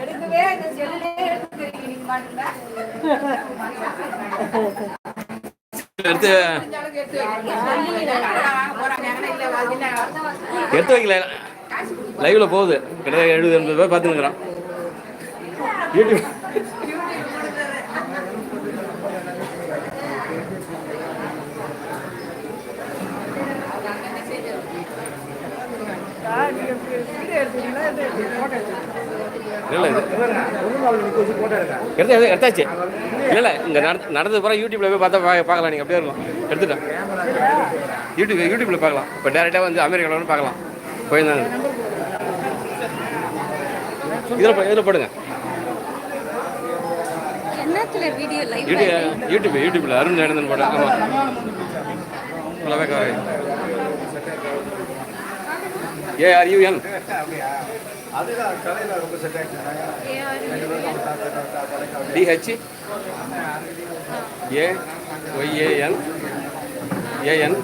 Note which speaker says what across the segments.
Speaker 1: எடுக்கவே இந்த செல்லே எடுத்துக்கிறீங்க நீங்க மாட்டீங்களா
Speaker 2: எடுத்து எடுத்து வைக்கல. லைவ்ல போகுது. கிட்டத்தட்ட எழுபது எண்பது பேர் பார்த்துருக்குறோம் யூடியூப் இல்லை எடுத்து எடுத்து எடுத்தாச்சு. இல்லை இங்கே நட நடந்தது பூரா யூடியூப்ல போய் பார்த்தா பார்க்கலாம் நீங்கள் அப்படியே இருக்கும் எடுத்துட்டேன் யூடியூப் யூடியூப்ல பார்க்கலாம். இப்போ டேரெக்டாக வந்து அமெரிக்காவில் பார்க்கலாம். போயிருந்தாங்க. இதில் இதில் போடுங்க. யூடியூப் யூடியூப் யூடியூப்ல அருண் ஜெயநந்தன் போட ஆமாம் ஃபுல்லாகவே A R U N D H A Y A N A N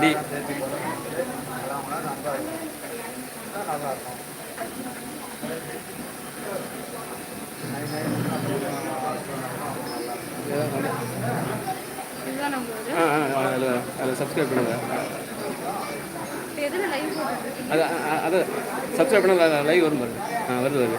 Speaker 2: D
Speaker 3: இதுதான் நம்மளோட
Speaker 2: ஆ ஆ அதில் அதில் சப்ஸ்கிரைப் பண்ணுங்கள் அது அதை சப்ஸ்கிரைப் பண்ண லைவ் வரும் பாருங்க. ஆ வருது வருது.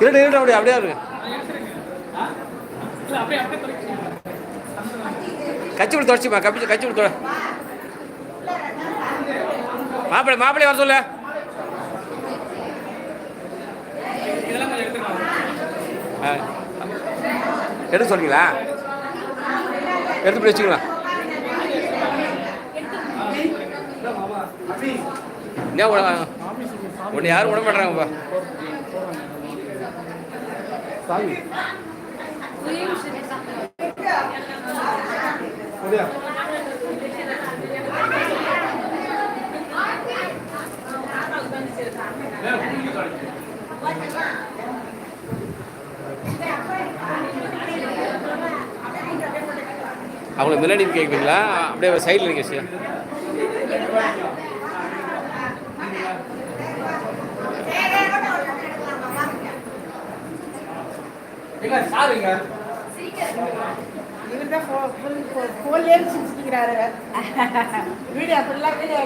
Speaker 2: இருட்டு இருட்டு அப்படியே அப்படியே இருக்கு கச்சிப்பிடி தொடச்சிமா கப்பி கச்சிப்பிடி தொட. மாப்பிள்ளை மாப்பிள்ளை வர சொல்லு. ஆ. எடுக்க சொல்றீங்களா? எடுத்து இப்படி வச்சுக்கலாம் ஏன் உட- உன்னை யாரும் விட மாட்டாங்கப்பா அவங்களுக்கு முன்னாடி கேட்குறீங்களா? அப்படியே சைடில் இருக்கேன் சார்
Speaker 1: இவர்தான் ஃபோ- ஃபுல் ஃபோ- ஃபோன்லயே சிரிச்சுக்கிறாரு. வீடியோ ஃபுல்லா வீடியோ.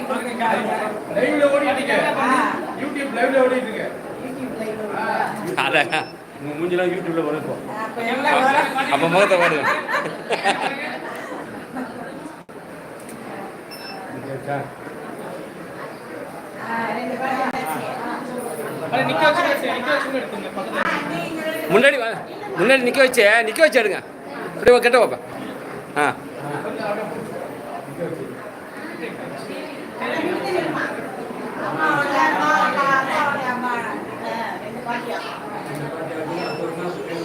Speaker 4: லைவ்ல ஓடிட்டு யூடியூப் லைவ்ல ஓடிட்டு இருக்கு.
Speaker 2: அதான் உங்கள் மூஞ்சிலாம் யூடியூப்பில் வரும்
Speaker 1: அப்ப
Speaker 2: முகத்தை பாருங்க.
Speaker 4: நிக்க வச்சு நிக்க வச்சு எடுத்துங்க பக்கத்துல
Speaker 2: முன்னாடி வா. முன்னாடி நிற்க வச்சே. நிற்க வச்சு எடுங்க. அப்படியே கிட்ட வைப்பேன் ஆ.